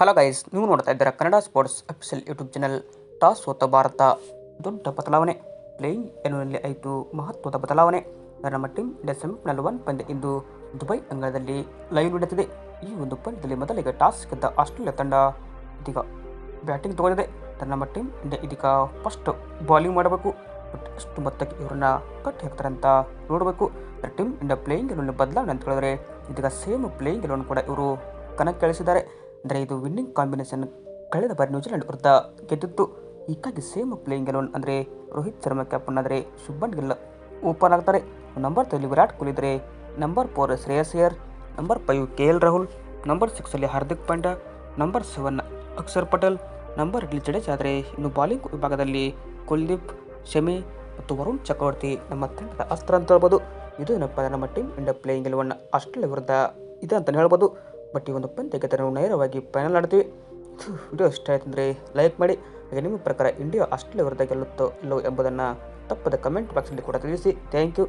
Hello guys ನೀವು ನೋಡ್ತಾ ಇದ್ದೀರಾ Kannada sports official YouTube channel toss ಸೋತ ಭಾರತ. ದೊಡ್ಡ ಬದಲಾವಣೆ. ಪ್ಲೇಯಿಂಗ್ ಎನ್ನುವಲ್ಲಿ ಆಯಿತು. ಮಹತ್ವದ ಬದಲಾವಣೆ. ನಮ್ಮ ಟೀಮ್ ಇಂಡಿಯಾ ಸೆಮಿಫೈನಲ್ ಒನ್ ಪಂದ್ಯ ಇಂದು ದುಬೈ ಅಂಗಳದಲ್ಲಿ ಲೈವ್ ನಡೆಯುತ್ತಿದೆ ಈ ಒಂದು ಪಂದ್ಯದಲ್ಲಿ ಮೊದಲಿಗೆ ಟಾಸ್ ಗೆದ್ದ ಆಸ್ಟ್ರೇಲಿಯಾ ತಂಡ ಇದೀಗ ಬ್ಯಾಟಿಂಗ್ ತಗೊಂಡಿದೆ. ನಮ್ಮ ಟೀಮ್ ಇಂಡಿಯಾ ಇದೀಗ ಫಸ್ಟ್ ಬಾಲಿಂಗ್ ಮಾಡಬೇಕು. ಬಟ್ ಎಷ್ಟು ಮೊತ್ತಕ್ಕೆ ಇವರನ್ನ ಕಟ್ಟಿ ಹಾಕ್ತಾರೆ ಅಂತ ನೋಡಬೇಕು ಟೀಮ್ ಇಂಡಿಯಾ ಪ್ಲೇಯಿಂಗ್ ಎಲೆವನ್ ಬದಲಾವಣೆ ಅಂತ ಹೇಳಿದ್ರೆ ಇದೀಗ ಸೇಮ್ ಪ್ಲೇಯಿಂಗ್ ಎಲೆವನ್ ಕೂಡ ಇವರು ಕಣಕ್ಕೆ ಇಳಿಸಿದ್ದಾರೆ ಅಂದರೆ ಇದು ವಿನ್ನಿಂಗ್ ಕಾಂಬಿನೇಷನ್ ಕಳೆದ ಬಾರಿ ನ್ಯೂಜಿಲೆಂಡ್ ವಿರುದ್ಧ ಗೆದ್ದಿತ್ತು. ಹೀಗಾಗಿ ಸೇಮ್ ಪ್ಲೇಯಿಂಗ್ ಎಲೆವನ್ ಅಂದರೆ ರೋಹಿತ್ ಶರ್ಮಾ ಕ್ಯಾಪ್ಟನ್ ಆದರೆ ಶುಭನ್ ಗಿಲ್ ಓಪನ್ ಆಗ್ತಾರೆ. ನಂಬರ್ ತ್ರೀಲಿ ವಿರಾಟ್ ಕೊಹ್ಲಿ ಇದ್ದರೆ number four Shreyas Iyer number five K L Rahul number ಸಿಕ್ಸಲ್ಲಿ Hardik Pandya number seven Axar Patel number ಏಟ್ಲಿ Jadeja ಆದರೆ ಇನ್ನು ಬಾಲಿಂಗ್ ವಿಭಾಗದಲ್ಲಿ ಕುಲ್ದೀಪ್, ಶಮಿ ಮತ್ತು ವರುಣ್ ಚಕ್ರವರ್ತಿ ನಮ್ಮ ತಂಡದ ಅಸ್ತ್ರ ಅಂತ ಹೇಳ್ಬೋದು. ಇದು ಏನಪ್ಪ ನಮ್ಮ team India playing eleven Australia ವಿರುದ್ಧ ಇದೆ ಅಂತಲೇ ಹೇಳ್ಬೋದು. ಬಟ್ ಈ ಒಂದು ಪಂದ್ಯಕ್ಕೆ ನಾವು ನೇರವಾಗಿ ಫೈನಲ್ ಆಡ್ತೀವಿ. ವಿಡಿಯೋ ಇಷ್ಟ ಆಯ್ತು ಅಂದರೆ ಲೈಕ್ ಮಾಡಿ, ಹಾಗೆ ನಿಮ್ಮ ಪ್ರಕಾರ ಇಂಡಿಯಾ ಆಸ್ಟ್ರೇಲಿಯಾ ವಿರುದ್ಧ ಗೆಲ್ಲುತ್ತೋ ಇಲ್ಲೋ ಎಂಬುದನ್ನು ತಪ್ಪದ ಕಮೆಂಟ್ ಬಾಕ್ಸಲ್ಲಿ ಕೂಡ ತಿಳಿಸಿ. Thank you